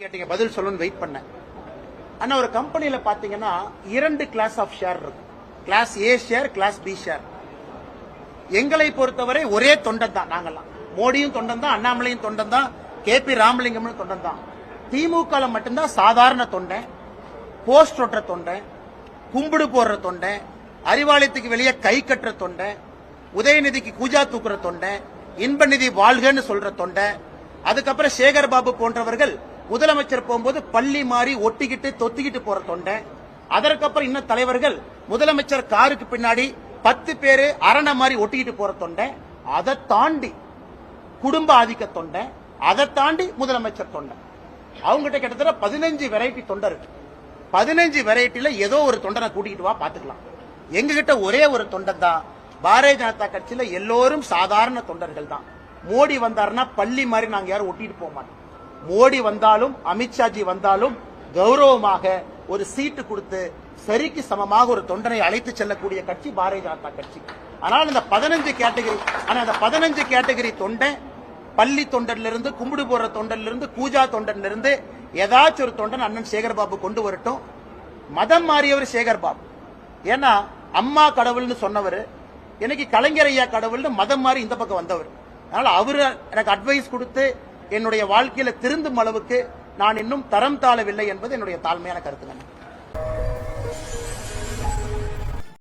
கேட்டீங்க பதில் சொல்லணும்னு வெயிட் பண்ணேன். ஆனா ஒரு கம்பெனியில பாத்தீங்கன்னா இரண்டு கிளாஸ் ஆஃப் ஷேர் இருக்கு. Class A share class B share எங்களை பொறுத்தவரை ஒரே தொண்டன் தான் நாங்கெல்லாம். மோடியும் தொண்டன் தான் அண்ணாமலையும் தொண்டன் தான் கே பி ராமலிங்கமும் தொண்டன் தான். திமுக மட்டும்தான் சாதாரண தொண்டன் போஸ்ட் ஒட்டுற தொண்டன் கும்பிடு போடுற தொண்டன் அறிவாலயத்துக்கு வெளியே கை கட்டுற தொண்டன் உதயநிதிக்கு கூஜா தூக்குற தொண்டன் இன்பநிதி வாழ்கன்னு சொல்ற தொண்டன் அதுக்கப்புறம் சேகர் பாபு போன்றவர்கள் முதலமைச்சர் போகும்போது பள்ளி மாறி ஒட்டிக்கிட்டு தொத்திக்கிட்டு போற தொண்டை. அதற்கப்புறம் இன்னும் தலைவர்கள் முதலமைச்சர் காருக்கு பின்னாடி பத்து பேரு அரணை மாதிரி ஒட்டிக்கிட்டு போற தொண்டை. அதை தாண்டி குடும்ப ஆதிக்க தொண்டை. அதை தாண்டி முதலமைச்சர் தொண்டை. அவங்ககிட்ட கிட்டத்தட்ட பதினஞ்சு வெரைட்டி தொண்டை இருக்கு. பதினஞ்சு வெரைட்டில ஏதோ ஒரு தொண்டனை கூட்டிகிட்டு வா பாத்துக்கலாம் எங்ககிட்ட ஒரே ஒரு தொண்டன் தான். பாரதிய ஜனதா கட்சியில எல்லோரும் சாதாரண தொண்டர்கள் தான். மோடி வந்தாருன்னா பள்ளி மாதிரி நாங்க யாரும் ஒட்டிட்டு போக மாட்டோம். மோடி வந்தாலும் அமித்ஷாஜி வந்தாலும் கௌரவமாக ஒரு சீட்டு கொடுத்து சரிக்கு சமமாக ஒரு தொண்டனை அழைத்து செல்லக்கூடிய கட்சி பாரதிய ஜனதா கட்சி. ஆனால் இந்த பதினஞ்சு கேட்டகரி ஆனால் அந்த பதினஞ்சு கேட்டகரி தொண்டை பள்ளி தொண்டர்லிருந்து கும்பிடு போடுற தொண்டர்லிருந்து பூஜா தொண்டர்ல ஏதாச்சும் ஒரு தொண்டன் அண்ணன் சேகர்பாபு கொண்டு வரட்டும். மதம் மாறியவர் சேகர்பாபு. ஏன்னா அம்மா கடவுள்னு சொன்னவர் எனக்கு கலைஞர் ஐயா கடவுள்னு மதம் மாறி இந்த பக்கம் வந்தவர். அதனால அவரு எனக்கு அட்வைஸ் கொடுத்து என்னுடைய வாழ்க்கையில திருந்தும் அளவுக்கு நான் இன்னும் தரம் தாழவில்லை என்பது என்னுடைய தாழ்மையான கருத்துங்க.